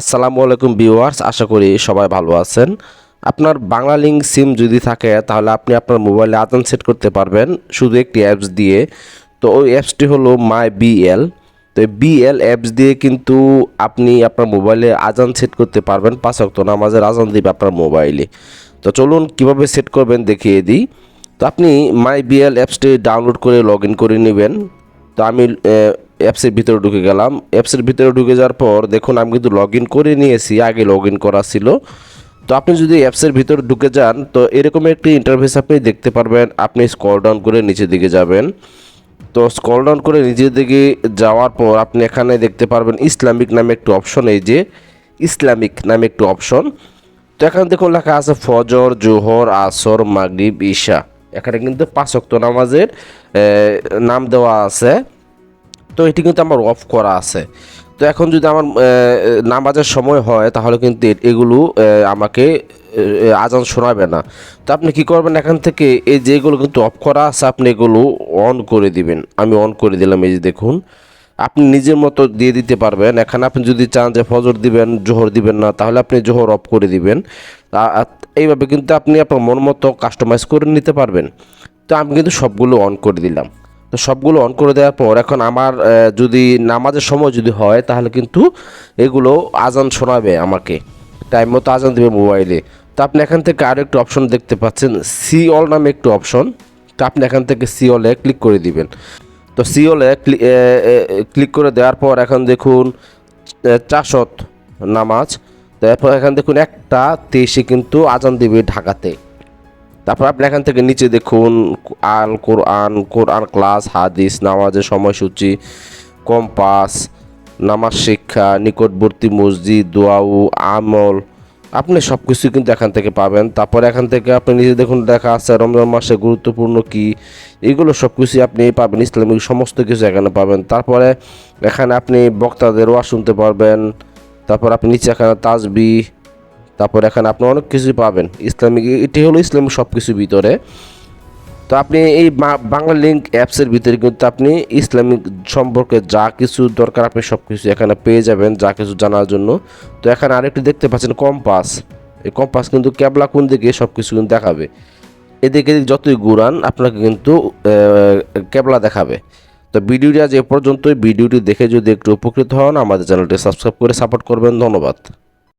আসসালামু আলাইকুম ভিউয়ার্স, আশা করি সবাই ভালো আছেন। আপনার বাংলা লিঙ্ক সিম যদি থাকে, তাহলে আপনি আপনার মোবাইলে আদান সেট করতে পারবেন শুধু একটি অ্যাপস দিয়ে। তো ওই অ্যাপসটি হলো মাই বিএল। তো বিএল অ্যাপস দিয়ে কিন্তু আপনি আপনার মোবাইলে আজান সেট করতে পারবেন পাঁচ অক্ট নামাজের আজান দিবে আপনার মোবাইলে। তো চলুন কীভাবে সেট করবেন দেখিয়ে দিই। তো আপনি মাই বিএল অ্যাপসটি ডাউনলোড করে লগ ইন করে নেবেন। তো আমি অ্যাপসের ভিতরে ঢুকে গেলাম। অ্যাপসের ভিতরে ঢুকে যাওয়ার পর দেখুন, আমি কিন্তু লগ ইন করে নিয়েছি, আগে লগ ইন করা ছিল। তো আপনি যদি অ্যাপসের ভিতরে ঢুকে যান, তো এরকম একটি ইন্টারফেস আপনি দেখতে পারবেন। আপনি স্কল ডাউন করে নিচের দিকে যাবেন। তো স্কল ডাউন করে নিচের দিকে যাওয়ার পর আপনি এখানে দেখতে পারবেন ইসলামিক নামে একটি অপশন এই যে ইসলামিক নামে একটি অপশন তো এখানে দেখুন লেখা আছে, ফজর, জোহর, আসর, মাগরিব, ঈশা। এখানে কিন্তু পাঁচ অক্ত নামাজের নাম দেওয়া আছে। তো এটি কিন্তু আমার অফ করা আছে। তো এখন যদি আমার নামাজের সময় হয়, তাহলে কিন্তু এগুলো আমাকে আজান শোনাবে না। তো আপনি কি করবেন এখান থেকে, এই যেগুলো কিন্তু অফ করা আছে, আপনি এগুলো অন করে দিবেন। আমি অন করে দিলাম, এই যে দেখুন। আপনি নিজের মতো দিয়ে দিতে পারবেন। এখানে আপনি যদি চান যে ফজর দিবেন, জোহর দিবেন না, তাহলে আপনি জোহর অফ করে দিবেন। এইভাবে কিন্তু আপনি আপনার মন মতো কাস্টমাইজ করে নিতে পারবেন। তো আমি কিন্তু সবগুলো অন করে দিলাম। তো সবগুলো অন করে দেওয়ার পর এখন আমার যদি নামাজের সময় যদি হয়, তাহলে কিন্তু এগুলো আজান শোনাবে আমাকে। টাইম মতো আজান দেবে মোবাইলে তো আপনি এখান থেকে আরও একটু অপশন দেখতে পাচ্ছেন সি অল নামে একটু অপশন তো আপনি এখান থেকে সি অলে ক্লিক করে দিবেন। তো সি অলে ক্লিক করে দেওয়ার পর এখন দেখুন চাষত নামাজ। তারপর এখান দেখুন একটা তেইশে কিন্তু আজান দিবে ঢাকাতে। তারপর আপনি এখান থেকে নিচে দেখুন, আল কোরআন কোরআন ক্লাস, হাদিস, নামাজের সময়সূচি, কম্পাস, নামাজ শিক্ষা, নিকটবর্তী মসজিদ, দোয়াউ, আমল। আপনি সব কিছু কিন্তু এখান থেকে পাবেন। তারপর এখান থেকে আপনি নিজে দেখুন, দেখা আছে রমজান মাসে গুরুত্বপূর্ণ কি? এগুলো সব কিছুই আপনি পাবেন, ইসলামিক সমস্ত কিছু এখানে পাবেন। তারপরে এখানে আপনি বক্তাদের ওয়া শুনতে পারবেন। তারপর আপনি নিচে এখানে তাজবি তারপর এখানে আপনি অনেক কিছু পাবেন। ইসলামিক, এটি হলো ইসলামিক সব কিছু ভিতরে। তো আপনি এই বাংলা লিঙ্ক অ্যাপসের ভিতরে কিন্তু আপনি ইসলামিক সম্পর্কে যা কিছু দরকার আপনি সব কিছু এখানে পেয়ে যাবেন, যা কিছু জানার জন্য। তো এখানে আরেকটি দেখতে পাচ্ছেন কম্পাস এই কম্পাস কিন্তু ক্যাবলা কোন দিকে সব কিছু কিন্তু দেখাবে। এদিকে যতই ঘুরান, আপনাকে কিন্তু ক্যাবলা দেখাবে। তো ভিডিওটি আজ এ পর্যন্তই। ভিডিওটি দেখে যদি একটু উপকৃত হন, আমাদের চ্যানেলটি সাবস্ক্রাইব করে সাপোর্ট করবেন। ধন্যবাদ।